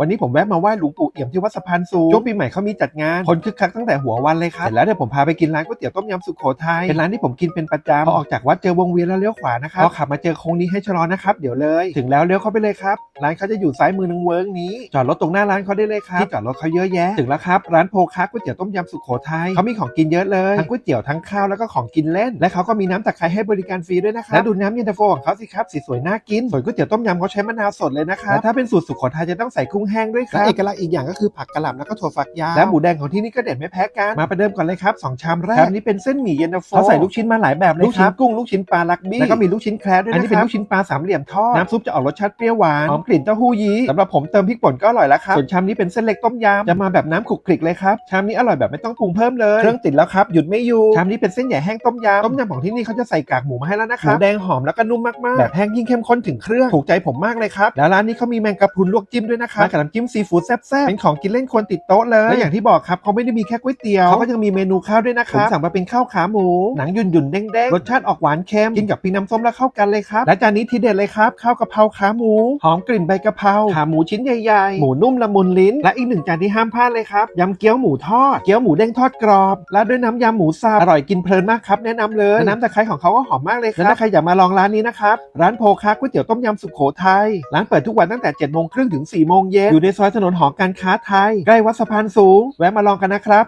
วันนี้ผมแวะมาไหว้หลวงปู่เอี่ยมที่วัดสะพานสูงช่วงปีใหม่เขามีจัดงาน คนคึกคักตั้งแต่หัววันเลยครับเสร็จแล้วเดี๋ยวผมพาไปกินร้านก๋วยเตี๋ยวต้มยำสุโขทัยเป็นร้านที่ผมกินเป็นประจำพอออกจากวัดเจอวงเวียนแล้วเลี้ยวขวานะครับพอขับมาเจอโค้งนี้ให้ชะลอนะครับเดี๋ยวเลย ถึงแล้วเลี้ยวเข้าไปเลยครับร้านเขาจะอยู่ซ้ายมือนึงเวิร์กนี้ จอดรถตรงหน้าร้านเขาได้เลยครับที่จอดรถเขาเยอะแยะถึงแล้วครับร้านโพคักก๋วยเตี๋ยวต้มยำสุโขทัยเขามีของกินเยอะเลยทั้งก๋วยเตี๋ยวทั้งข้าวแล้วก็ของกินเล่น และเขาก็มีน้ำตะไคร้ให้บริการฟรีด้วยนะครับและดูน้ำเย็นตาโฟของเขาสิครับสีสวยน่ากินส่วนก๋วยเตี๋ยวต้มยำเขาใช้มะนาวสดเลยนะครับและถ้าเป็นสูตรสุโขทัยจะต้องใส่กุ้งแห้งด้วยครับและเอกลักษณ์อีกอย่างก็คือผักกะหล่ำแล้วก็ถั่วฝักยาวและหมูแดงของที่นี่ก็เด็ดไม่แพ้กันมาประเดิมก่อนเลยครับสองชามแรกชามนี้เป็นเส้นหมี่เย็นตาโฟเขาใส่ลูกชิ้นมาหลายแบบเลยครับลูกชิ้นกุ้งลูกชิ้นปลาลักบี้แล้วก็มีลูกชิ้นแคระด้วยนะครับอันนี้เป็นลูกชิ้นปลาสามเหลี่ยมทอดน้ำซุปจะออกรสชาติเปรี้ยวหวานหอมกลิ่นเต้าหู้ยี้สำหรับผมเติมพริกป่นก็อร่อยแล้วครับส่วนชามนี้เป็นเส้นเล็กต้มยำจะมาแบบน้ำขลุกคลิกเลยครับชามนี้อร่อยแบบไม่ต้องปรุงเพิ่มเลยเครื่องติดแล้วครับหยุดไม่อยู่ชามนี้เป็นเส้นใหญ่แห้งต้มยำต้มยำของที่นี่เขาจะใส่กากหมูมาให้แล้วนะครับหมูแดงหอมแล้วก็นุ่มมากๆแบบแห้งยิ่งเข้มข้นถึงเครื่องถูกใจผมมากเลยครับแล้วร้านนี้เขามีแมงกะพรุนลวกจิ้มด้วยนะครับมากับน้ำจิ้มซีฟู้ดแซ่บๆเป็นของกินเล่นควรติดโต๊ะเลยและอย่างที่บอกครับเขาไม่ได้มีแค่ก๋วยเตี๋ยวเขาก็ยังมีเมนูข้าวด้วยนะครับผมสั่งมาเป็นข้าวขาหมู หนังหยุ่นหยุ่นๆเด้งๆรสชาติออกหวานเค็มกินกับปีน้ำส้มแล้วเข้ากันเลยครับและจานนี้ทีเด็ดเลยครับข้าวกะเพราขาหมูหอมกลิ่นใบกะเพราขาหมูชิ้นใหญ่ๆหมูนุ่มละมุนลิ้น และอีกหนึ่งจานที่ห้ามพลาดเลยครับยำเกี๊ยวหมูทอดเกี๊ยวหมูเด้งทอดกรอบและด้วยน้ำยำหมูสับอร่อยกินเพลินมากครับแนะนำเลยและน้ำตะไคร้ของเขาก็หอมมากเลยครับและถ้าใครอยากมาลองร้านนี้นะครับร้านโพคาก๋วยเตี๋ยวต้มยำสุโขทัยร้านเปิดทุกวันตั้งแต่7จ็ดโมงครึ่งถึง4ี่โมงเย็นอยู่ในซอยถนนหอการค้าไทย ใกล้วัดสะพานสูง แวะมาลองกันนะครับ